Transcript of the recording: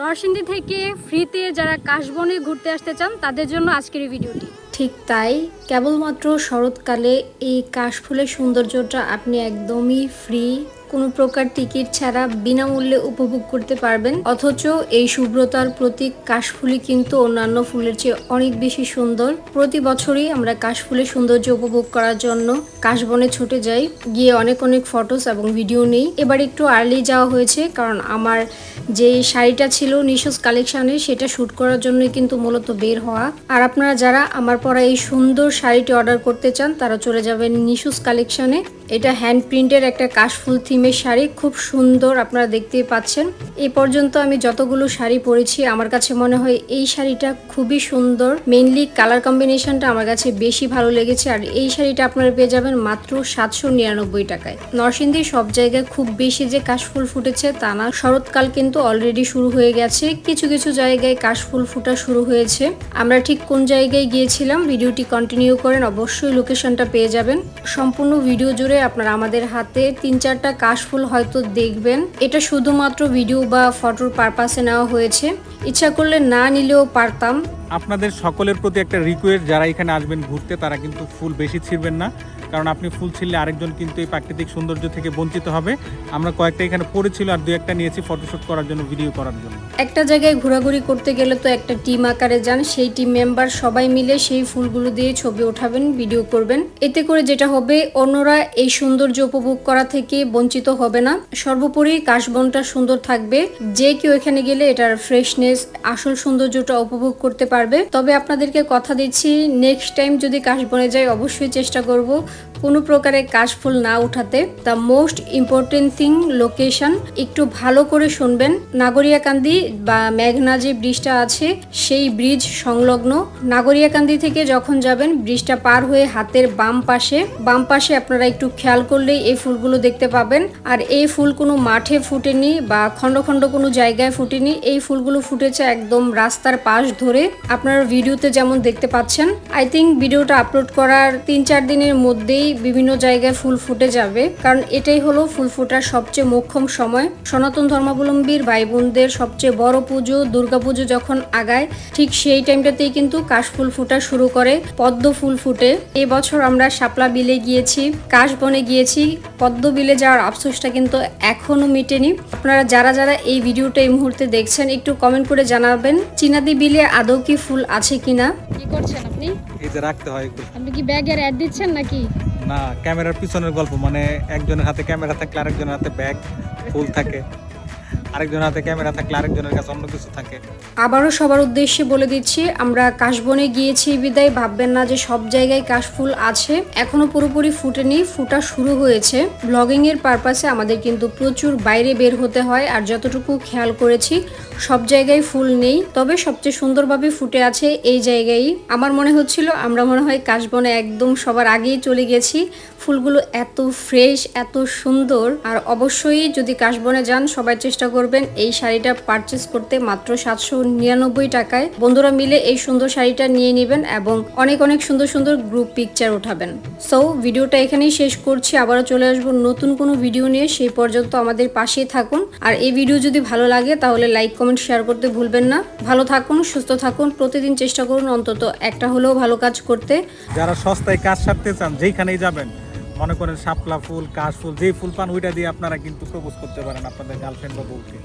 নরসিংদী থেকে ফ্রিতে যারা কাশবনে ঘুরতে আসতে চান, তাদের জন্য আজকের এই ভিডিওটি। ঠিক তাই, কেবলমাত্র শরৎকালে এই কাশফুলের সৌন্দর্যটা আপনি একদমই ফ্রি কোনো প্রকার টিকিট ছাড়া বিনামূল্যে উপভোগ করতে পারবেন। অথচ এই শুভ্রতার প্রতীক কাশফুলি কিন্তু অন্যান্য ফুলের চেয়ে অনেক বেশি সুন্দর। প্রতি বছরই আমরা কাশফুলের সৌন্দর্য উপভোগ করার জন্য কাশবনে ছুটে যাই। গিয়ে অনেক অনেক ফটোস এবং ভিডিও নেই। এবার একটু আর্লি যাওয়া হয়েছে কারণ আমার যে শাড়িটা ছিল নিশোস কালেকশনে সেটা শ্যুট করার জন্যই কিন্তু মূলত বের হওয়া। আর আপনারা যারা আমার পরা এই সুন্দর শাড়িটি অর্ডার করতে চান, তারা চলে যাবেন নিশোস কালেকশনে এটা হ্যান্ড প্রিন্টের একটা কাশফুল থিমের শাড়ি খুব সুন্দর আপনারা দেখতেই পাচ্ছেন। এই পর্যন্ত আমি যতগুলো শাড়ি পরেছি, আমার কাছে মনে হয় এই শাড়িটা খুবই সুন্দর। মেইনলি কালার কম্বিনেশনটা আমার কাছে বেশি ভালো লেগেছে আর এই শাড়িটা আপনারা পেয়ে যাবেন মাত্র সাতশো নিরানব্বই টাকায়। নরসিংদীর সব জায়গায় খুব বেশি যে কাশফুল ফুটেছে তা না। শরৎকাল কিন্তু অলরেডি শুরু হয়ে গেছে। কিছু কিছু জায়গায় কাশফুল ফুটা শুরু হয়েছে। আমরা ঠিক কোন জায়গায় গিয়েছিলাম, ভিডিওটি কন্টিনিউ করেন, অবশ্যই লোকেশনটা পেয়ে যাবেন। সম্পূর্ণ ভিডিও জুড়ে আপনারা আমাদের হাতে তিন চারটা কাশফুল হয়তো দেখবেন। এটা শুধুমাত্র ভিডিও বা ফটোর পারপাসে নেওয়া হয়েছে। ইচ্ছা করলে না নিলেও পারতাম। আপনাদের সকলের প্রতি একটা রিকোয়েস্ট যারা এখানে আসবেন ঘুরতে, তারা কিন্তু ফুল বেশি ছিঁড়বেন না। কারণ আপনি ফুল ছিঁড়লে আরেকজন কিন্তু এই প্রাকৃতিক সৌন্দর্য থেকে বঞ্চিত হবে। আমরা কয়েকটা এখানে পড়েছিল আর দু একটা নিয়েছি ফটোশুট করার জন্য ভিডিও করার জন্য। একটা জায়গায় ঘোরাঘুরি করতে গেলে তো একটা টিম আকারে যান, সেই টিম মেম্বার সবাই মিলে সেই ফুলগুলো দিয়ে ছবি ওঠাবেন ভিডিও করবেন। এতে করে যেটা হবে, অন্যরা এই সৌন্দর্য উপভোগ করা থেকে বঞ্চিত হবে না। সর্বোপরি কাশবনটা সুন্দর থাকবে। যে কেউ এখানে গেলে এটার ফ্রেশনেস আসল সৌন্দর্যটা উপভোগ করতে পারবে। তবে আপনাদেরকে কথা দিচ্ছি নেক্সট টাইম যদি কাশবনে যাই অবশ্যই চেষ্টা করব। কোনো প্রকারের কাশফুল না উঠাতে the most important thing location একটু ভালো করে শুনবেন। নাগরিয়াকান্দি বা মেঘনা যে ব্রিজটা আছে, সেই ব্রিজ সংলগ্ন। নাগরিয়াকান্দি থেকে যখন যাবেন, ব্রিজটা পার হয়ে হাতের বাম পাশে। বাম পাশে আপনারা একটু খেয়াল করলেই এই ফুলগুলো দেখতে পাবেন। আর এই ফুল কোনো মাঠে ফুটেনি বা খণ্ড খণ্ড কোনো জায়গায় ফুটেনি। এই ফুলগুলো ফুটেছে একদম রাস্তার পাশ ধরে। আপনারা ভিডিওতে যেমন দেখতে পাচ্ছেন আই থিঙ্ক ভিডিওটা আপলোড করার তিন চার দিনের মধ্যেই বিভিন্ন জায়গায় ফুল ফুটে যাবে। কারণ এটাই হলো ফুল ফোটার সবচেয়ে মোক্ষম সময়। সনাতন ধর্মাবলম্বীর ভাই বোনদের সবচেয়ে বড় পুজো দুর্গাপুজো যখন আগায় ঠিক সেই টাইমটাতেই কিন্তু কাশফুল ফোটা শুরু করে পদ্ম ফুল ফুটে। এবছর আমরা শাপলা বিলে গিয়েছি কাশবনে গিয়েছি। পদ্ম বিলে যাওয়ার আফসোসটা কিন্তু এখনও মিটেনি। আপনারা যারা যারা এই ভিডিওটা এই মুহূর্তে দেখছেন একটু কমেন্ট করে জানাবেন চিনাদি বিলে আদৌ কি ফুল আছে কিনা? কি করছেন আপনি? এই যে রাখতে হয় আপনি কি ব্যাগের অ্যাড দিচ্ছেন নাকি? না ক্যামেরার পিছনের গল্প মানে একজনের হাতে ক্যামেরা থাকলে আরেকজনের হাতে ব্যাগ ফুল থাকে। আরেকজনের হাতে ক্যামেরা থাকলে আরেকজনের কাছে অন্য কিছু থাকে। আবারও সবার উদ্দেশ্যে বলে দিচ্ছি, আমরা কাশবনে গিয়েছি বিদায়, ভাববেন না যে সব জায়গায় কাশফুল আছে। এখনও পুরোপুরি ফুটেনি, ফুটা শুরু হয়েছে। ব্লগিং এর পারপাসে আমাদের কিন্তু প্রচুর বাইরে বের হতে হয়, আর যতটুকু খেয়াল করেছি, সব জায়গায় ফুল নেই। তবে সবচেয়ে সুন্দরভাবে ফুটে আছে এই জায়গায় আমার মনে হচ্ছিল, আমরা মনে হয় কাশবনে একদম সবার আগেই চলে গেছি। ফুলগুলো এত ফ্রেশ, এত সুন্দর, আর অবশ্যই যদি কাশবনে যান, সবাই চেষ্টা করবেন এই শাড়িটা পারচেস করতে মাত্র সাতশো নিরানব্বই টাকায়। বন্ধুরা মিলে এই সুন্দর শাড়িটা নিয়ে নেবেন এবং অনেক অনেক সুন্দর সুন্দর গ্রুপ পিকচার উঠাবেন। সো ভিডিওটা এখানেই শেষ করছি। আবারও চলে আসব নতুন কোনো ভিডিও নিয়ে। সেই পর্যন্ত আমাদের পাশেই থাকুন। আর এই ভিডিও যদি ভালো লাগে, তাহলে লাইক কমেন্ট শেয়ার করতে ভুলবেন না। ভালো থাকুন, সুস্থ থাকুন, প্রতিদিন চেষ্টা করুন অন্তত একটা হলেও ভালো কাজ করতে। যারা সস্তায় কাজ সারতে চান, যেইখানেই যাবেন মনে করেন শাপলা ফুল, কাশ ফুল, যেই ফুল পান ওইটা দিয়ে আপনারা কিন্তু প্রপোজ করতে পারেন আপনাদের গার্লফ্রেন্ড বা বউকে।